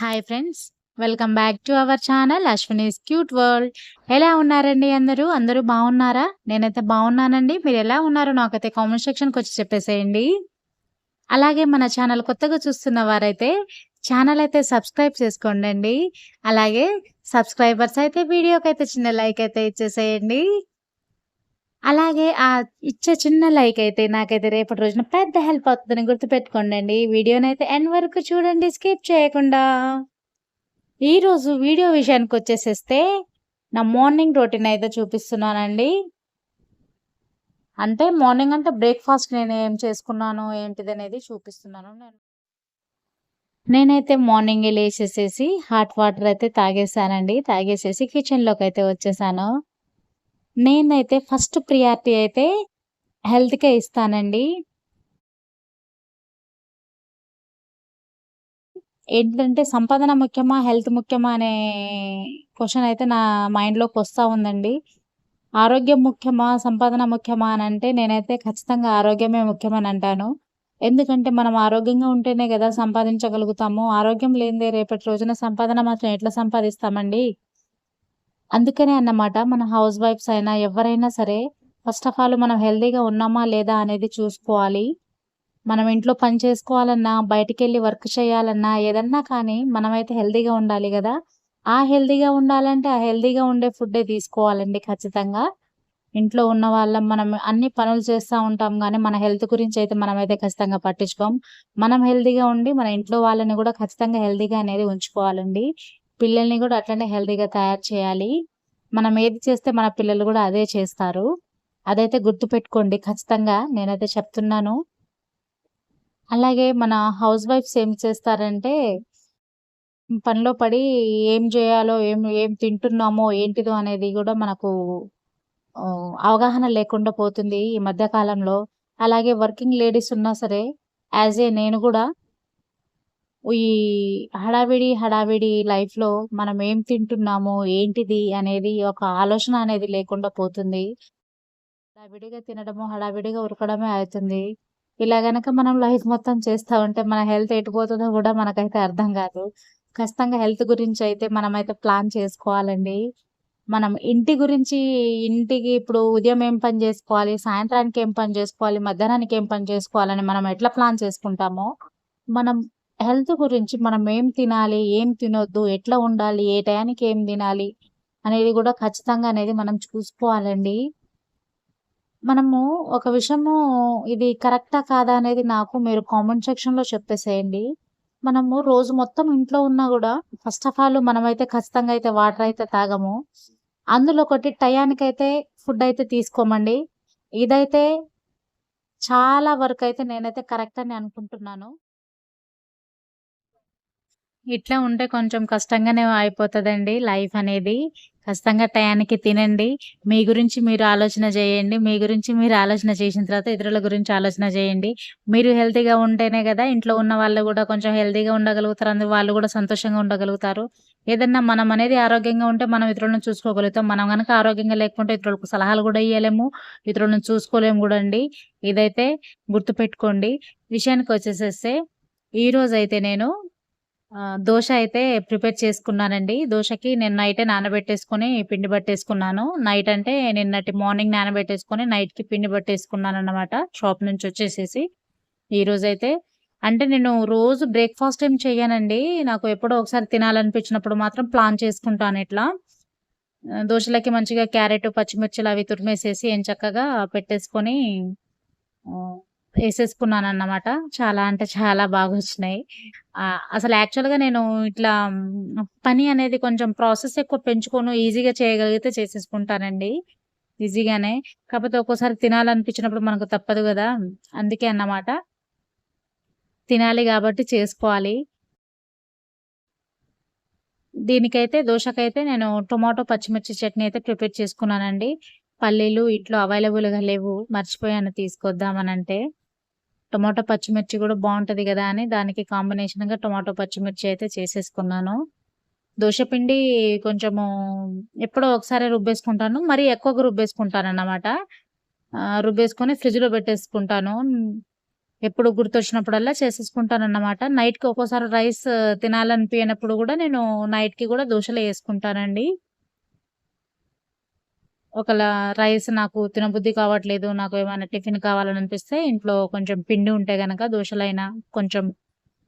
Hi friends welcome back to our channel Ashwini's cute world ఎలా ఉన్నారండి అందరూ? అందరూ బాగున్నారా? నేనైతే బాగున్నానండి. మీరు ఎలా ఉన్నారో నాకైతే కామెంట్ సెక్షన్కి వచ్చి చెప్పేసేయండి. అలాగే మన ఛానల్ కొత్తగా చూస్తున్న వారైతే ఛానల్ అయితే సబ్స్క్రైబ్ చేసుకోండి అలాగే సబ్స్క్రైబర్స్ అయితే వీడియోకి అయితే చిన్న లైక్ అయితే ఇచ్చేసేయండి. అలాగే ఆ ఇచ్చే చిన్న లైక్ అయితే నాకైతే రేపటి రోజున పెద్ద హెల్ప్ అవుతుందని గుర్తుపెట్టుకోండి వీడియోని అయితే ఎండ్ వరకు చూడండి స్కిప్ చేయకుండా. ఈరోజు వీడియో విషయానికి వచ్చేసేస్తే నా మార్నింగ్ రొటీన్ అయితే చూపిస్తున్నానండి. అంటే మార్నింగ్ అంటే బ్రేక్ఫాస్ట్ నేను ఏం చేసుకున్నాను ఏంటిది అనేది చూపిస్తున్నాను. నేను నేనైతే మార్నింగ్ లేచేసేసి హాట్ వాటర్ అయితే తాగేసానండి తాగేసేసి కిచెన్లోకి అయితే వచ్చేసాను. నేనైతే ఫస్ట్ ప్రియారిటీ అయితే హెల్త్‌కే ఇస్తానండి. ఏంటంటే సంపాదన ముఖ్యమా? హెల్త్ ముఖ్యమా? అనే క్వశ్చన్ అయితే నా మైండ్‌లోకి వస్తూ ఉందండి. ఆరోగ్యం ముఖ్యమా? సంపాదన ముఖ్యమా? అని అంటే నేనైతే ఖచ్చితంగా ఆరోగ్యమే ముఖ్యమని అంటాను. ఎందుకంటే మనం ఆరోగ్యంగా ఉంటేనే కదా సంపాదించగలుగుతాము. ఆరోగ్యం లేనిదే రేపటి రోజున సంపాదన మాత్రం ఎట్లా సంపాదిస్తామండి? అందుకనే అన్నమాట మన హౌస్ వైఫ్స్ అయినా ఎవరైనా సరే ఫస్ట్ ఆఫ్ ఆల్ మనం హెల్తీగా ఉన్నామా లేదా అనేది చూసుకోవాలి. మనం ఇంట్లో పని చేసుకోవాలన్నా బయటికెళ్ళి వర్క్ చేయాలన్నా ఏదన్నా కానీ మనమైతే హెల్తీగా ఉండాలి కదా. ఆ హెల్తీగా ఉండాలంటే ఆ హెల్తీగా ఉండే ఫుడ్డే తీసుకోవాలండి ఖచ్చితంగా. ఇంట్లో ఉన్న వాళ్ళం మనం అన్ని పనులు చేస్తూ ఉంటాం కానీ మన హెల్త్ గురించి అయితే మనమైతే ఖచ్చితంగా పట్టించుకోం. మనం హెల్తీగా ఉండి మన ఇంట్లో వాళ్ళని కూడా ఖచ్చితంగా హెల్తీగా అనేది ఉంచుకోవాలండి. పిల్లల్ని కూడా అట్లనే హెల్తీగా తయారు చేయాలి. మనం ఏది చేస్తే మన పిల్లలు కూడా అదే చేస్తారు. అదైతే గుర్తుపెట్టుకోండి. ఖచ్చితంగా నేనైతే చెప్తున్నాను. అలాగే మన హౌస్ వైఫ్స్ ఏం చేస్తారంటే పనిలో పడి ఏం చేయాలో ఏం ఏం తింటున్నామో ఏంటిదో అనేది కూడా మనకు అవగాహన లేకుండా పోతుంది ఈ మధ్యకాలంలో. అలాగే వర్కింగ్ లేడీస్ ఉన్నా సరే యాజ్ ఏ నేను కూడా ఈ హడావిడి, హడావిడి లైఫ్‌లో మనం ఏం తింటున్నాము, ఏంటిది అనేది ఒక ఆలోచన అనేది లేకుండా పోతుంది. హడావిడిగా తినడము, హడావిడిగా ఉరకడమే అవుతుంది. ఇలా గనక మనం లైఫ్ మొత్తం చేస్తా ఉంటే మన హెల్త్ ఎటుపోతుందో కూడా మనకైతే అర్థం కాదు. ఖచ్చితంగా హెల్త్ గురించి అయితే మనమైతే ప్లాన్ చేసుకోవాలండి. మనం ఇంటి గురించి ఇంటికి ఇప్పుడు ఉదయం ఏం పని చేసుకోవాలి, సాయంత్రానికి ఏం పని చేసుకోవాలి, మధ్యాహ్నానికి ఏం పని చేసుకోవాలని మనం ఎట్లా ప్లాన్ చేసుకుంటామో, మనం హెల్త్ గురించి మనం ఏం తినాలి, ఏం తినొద్దు, ఎట్లా ఉండాలి, ఏ టయానికి ఏం తినాలి అనేది కూడా ఖచ్చితంగా అనేది మనం చూసుకోవాలండి. మనము ఒక విషయము ఇది కరెక్టా కాదా అనేది నాకు మీరు కామెంట్ సెక్షన్‌లో చెప్పేసేయండి. మనము రోజు మొత్తం ఇంట్లో ఉన్నా కూడా ఫస్ట్ ఆఫ్ ఆల్ మనమైతే ఖచ్చితంగా అయితే వాటర్ అయితే తాగము. అందులో ఒకటి టయానికైతే ఫుడ్ అయితే తీసుకోమండి. ఇదైతే చాలా వరకు అయితే నేనైతే కరెక్ట్ అని అనుకుంటున్నాను. ఇట్లా ఉంటే కొంచెం కష్టంగానే అయిపోతుందండి లైఫ్ అనేది. ఖచ్చితంగా టయానికి తినండి. మీ గురించి మీరు ఆలోచన చేయండి. మీ గురించి మీరు ఆలోచన చేసిన తర్వాత ఇతరుల గురించి ఆలోచన చేయండి. మీరు హెల్తీగా ఉంటేనే కదా ఇంట్లో ఉన్న వాళ్ళు కూడా కొంచెం హెల్తీగా ఉండగలుగుతారు. అందుకు వాళ్ళు కూడా సంతోషంగా ఉండగలుగుతారు. ఏదన్నా మనం అనేది ఆరోగ్యంగా ఉంటే మనం ఇతరులను చూసుకోగలుగుతాం. మనం కనుక ఆరోగ్యంగా లేకుంటే ఇతరులకు సలహాలు కూడా ఇవ్వలేము ఇతరులను చూసుకోలేము కూడా అండి. ఇదైతే గుర్తుపెట్టుకోండి. విషయానికి వచ్చేసేస్తే ఈరోజైతే నేను దోశ అయితే ప్రిపేర్ చేసుకున్నానండి. దోశకి నేను నైటే నానబెట్టేసుకొని పిండి పట్టేసుకున్నాను. నైట్ అంటే నిన్నటి మార్నింగ్ నానబెట్టేసుకొని నైట్‌కి పిండి పట్టేసుకున్నానన్నమాట షాప్ నుంచి వచ్చేసేసి. ఈరోజైతే అంటే నేను రోజు బ్రేక్‌ఫాస్ట్ ఏం చేయనండి నాకు ఎప్పుడో ఒకసారి తినాలనిపించినప్పుడు మాత్రం ప్లాన్ చేసుకుంటాను ఇట్లా. దోశలకి మంచిగా క్యారెట్, పచ్చిమిర్చిలు అవి తురిమేసేసి ఏం చక్కగా పెట్టేసుకొని వేసేసుకున్నాను అన్నమాట చాలా అంటే చాలా బాగా వచ్చినాయి అసలు యాక్చువల్‌గా నేను ఇట్లా పని అనేది కొంచెం ప్రాసెస్ ఎక్కువ పెంచుకోను. ఈజీగా చేయగలిగితే చేసేసుకుంటానండి. ఈజీగానే. కాకపోతే ఒక్కోసారి తినాలనిపించినప్పుడు మనకు తప్పదు కదా అందుకే అన్నమాట. తినాలి కాబట్టి చేసుకోవాలి. దీనికైతే దోశకైతే నేను టొమాటో, పచ్చిమిర్చి చట్నీ అయితే ప్రిపేర్ చేసుకున్నానండి. పల్లీలు ఇంట్లో అవైలబుల్‌గా లేవు. మర్చిపోయాను తీసుకొద్దామనంటే. టొమాటో పచ్చిమిర్చి కూడా బాగుంటుంది కదా అని దానికి కాంబినేషన్గా టొమాటో పచ్చిమిర్చి అయితే చేసేసుకున్నాను. దోశపిండి కొంచెము ఎప్పుడో ఒకసారి రుబ్బేసుకుంటాను. మరి ఎక్కువగా రుబ్బేసుకుంటాను అన్నమాట రుబ్బేసుకొని ఫ్రిడ్జ్లో పెట్టేసుకుంటాను. ఎప్పుడు గుర్తొచ్చినప్పుడల్లా చేసేసుకుంటానన్నమాట. నైట్‌కి ఒక్కోసారి రైస్ తినాలనిపియనప్పుడు కూడా నేను నైట్‌కి కూడా దోశలో వేసుకుంటానండి. ఒకలా రైస్ నాకు తినబుద్ధి కావట్లేదు, నాకు ఏమైనా టిఫిన్ కావాలని అనిపిస్తే ఇంట్లో కొంచెం పిండి ఉంటే గనక దోశలైనా కొంచెం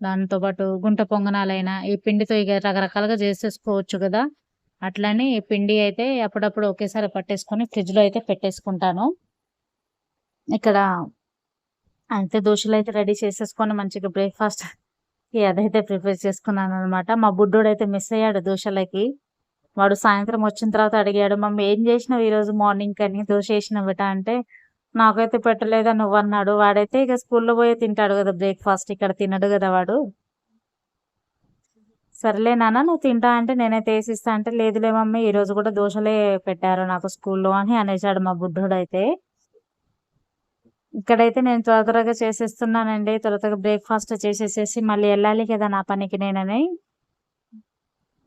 దాంతో పాటు గుంట పొంగనాలైనా ఈ పిండితో ఇక రకరకాలుగా చేసేసుకోవచ్చు కదా అట్లానే ఈ పిండి అయితే అప్పుడప్పుడు ఒకేసారి పట్టేసుకొని ఫ్రిడ్జ్‌లో అయితే పెట్టేసుకుంటాను. ఇక్కడ అయితే దోసలైతే రెడీ చేసేసుకొని మంచిగా బ్రేక్ఫాస్ట్ అదైతే ప్రిపేర్ చేసుకున్నాననమాట. మా బుడ్డోడైతే మిస్ అయ్యాడు దోశలకి వాడు సాయంత్రం వచ్చిన తర్వాత అడిగాడు, "మమ్మీ ఏం చేసినావు ఈరోజు మార్నింగ్ మార్నింగ్‌కని దోశ వేసినవిట అంటే, "నాకైతే పెట్టలేదా నువ్వన్నాడు." వాడైతే ఇక స్కూల్‌లో పోయి తింటాడు కదా బ్రేక్‌ఫాస్ట్ ఇక్కడ తినడు కదా వాడు. సర్లే నాన్న నువ్వు తింటా అంటే నేనైతే వేసిస్తా అంటే, "లేదులే మమ్మీ ఈరోజు కూడా దోశలే పెట్టారు నాకు స్కూల్‌లో" అని అనేసాడు మా బుడ్డోడైతే. ఇక్కడైతే నేను త్వర త్వరగా చేసేస్తున్నానండి. త్వర త్వరగా బ్రేక్‌ఫాస్ట్ చేసేసేసి మళ్ళీ వెళ్ళాలి కదా నా పనికి నేనని.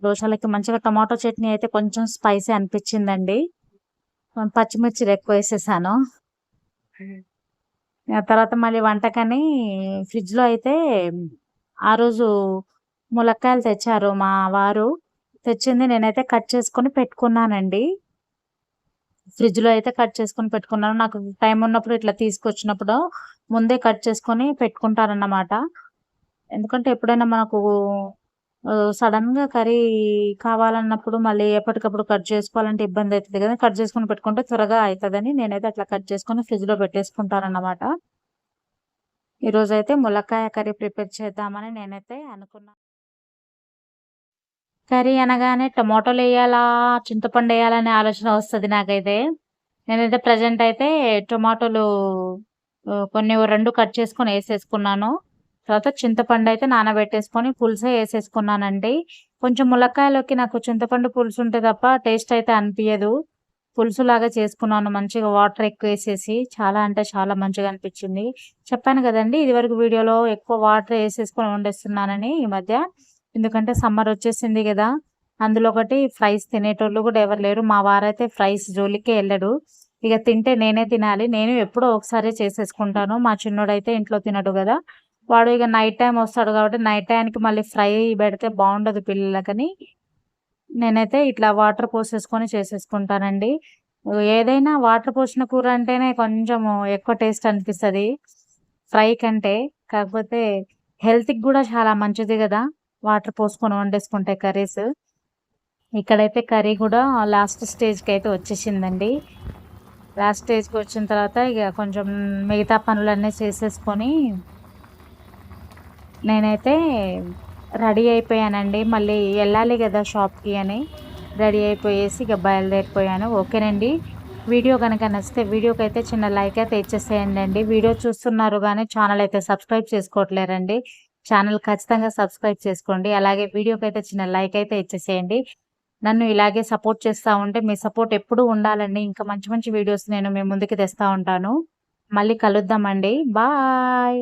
దోశలకి మంచిగా టమాటో చట్నీ అయితే కొంచెం స్పైసీ అనిపించిందండి పచ్చిమిర్చిలు ఎక్కువేసేసాను. ఆ తర్వాత మళ్ళీ వంటకని ఫ్రిడ్జ్‌లో అయితే ఆ రోజు ములక్కాయలు తెచ్చారు మా వారు. తెచ్చింది నేనైతే కట్ చేసుకొని పెట్టుకున్నానండి. ఫ్రిడ్జ్‌లో అయితే కట్ చేసుకొని పెట్టుకున్నాను. నాకు టైం ఉన్నప్పుడు ఇట్లా తీసుకొచ్చినప్పుడు ముందే కట్ చేసుకొని పెట్టుకుంటానన్నమాట. ఎందుకంటే ఎప్పుడైనా మనకు సడన్గా కర్రీ కావాలన్నప్పుడు మళ్ళీ ఎప్పటికప్పుడు కట్ చేసుకోవాలంటే ఇబ్బంది అవుతుంది కదా కట్ చేసుకుని పెట్టుకుంటే త్వరగా అవుతుందని నేనైతే అట్లా కట్ చేసుకొని ఫ్రిడ్జ్‌లో పెట్టేసుకుంటానన్నమాట. ఈరోజైతే ములక్కాయ కర్రీ ప్రిపేర్ చేద్దామని నేనైతే అనుకున్నా. కర్రీ అనగానే టొమాటోలు వేయాలా చింతపండు వేయాలనే ఆలోచన వస్తుంది నాకైతే. నేనైతే ప్రెజెంట్ అయితే టొమాటోలు కొన్ని రెండు కట్ చేసుకొని వేసేసుకున్నాను తర్వాత చింతపండు అయితే నానబెట్టేసుకొని పులుసే వేసేసుకున్నానండి కొంచెం ములక్కాయలోకి నాకు చింతపండు పులుసు ఉంటే తప్ప టేస్ట్ అయితే అనిపించదు పులుసులాగా చేసుకున్నాను మంచిగా వాటర్ ఎక్కువ వేసేసి చాలా అంటే చాలా మంచిగా అనిపించింది చెప్పాను కదండి ఇదివరకు వీడియోలో ఎక్కువ వాటర్ వేసేసుకొని వండేస్తున్నానని ఈ మధ్య. ఎందుకంటే సమ్మర్ వచ్చేసింది కదా అందులో ఒకటి ఫ్రైస్ తినేటోళ్ళు కూడా ఎవరు లేరు. మా వారైతే ఫ్రైస్ జోలికే వెళ్ళడు ఇక తింటే నేనే తినాలి. నేను ఎప్పుడో ఒకసారి చేసేసుకుంటాను. మా చిన్నోడైతే ఇంట్లో తినడు కదా వాడు ఇక నైట్ టైం వస్తాడు కాబట్టి నైట్ టైంకి మళ్ళీ ఫ్రై పెడితే బాగుండదు పిల్లలకని నేనైతే ఇట్లా వాటర్ పోసేసుకొని చేసేసుకుంటానండి. ఏదైనా వాటర్ పోసిన కూర అంటేనే కొంచెం ఎక్కువ టేస్ట్ అనిపిస్తుంది ఫ్రై కంటే. కాకపోతే హెల్త్‌కి కూడా చాలా మంచిది కదా వాటర్ పోసుకొని వండేసుకుంటే కర్రీస్. ఇక్కడైతే కర్రీ కూడా లాస్ట్ స్టేజ్కి అయితే వచ్చేసిందండి. లాస్ట్ స్టేజ్‌కి వచ్చిన తర్వాత ఇక కొంచెం మిగతా పనులన్నీ చేసేసుకొని నేనైతే రెడీ అయిపోయానండి. మళ్ళీ వెళ్ళాలి కదా షాప్‌కి అని. రెడీ అయిపోయేసి ఇక బయలుదేరిపోయాను. ఓకేనండి. వీడియో కనుక నచ్చితే వీడియోకైతే చిన్న లైక్ అయితే ఇచ్చేసేయండండి. వీడియో చూస్తున్నారు కానీ ఛానల్ అయితే సబ్స్క్రైబ్ చేసుకోవట్లేరండి. ఛానల్ ఖచ్చితంగా సబ్స్క్రైబ్ చేసుకోండి. అలాగే వీడియోకి అయితే చిన్న లైక్ అయితే ఇచ్చేసేయండి. నన్ను ఇలాగే సపోర్ట్ చేస్తూ ఉంటే మీ సపోర్ట్ ఎప్పుడూ ఉండాలండి. ఇంకా మంచి మంచి వీడియోస్ నేను మీ ముందుకు తెస్తా ఉంటాను. మళ్ళీ కలుద్దామండి. బాయ్.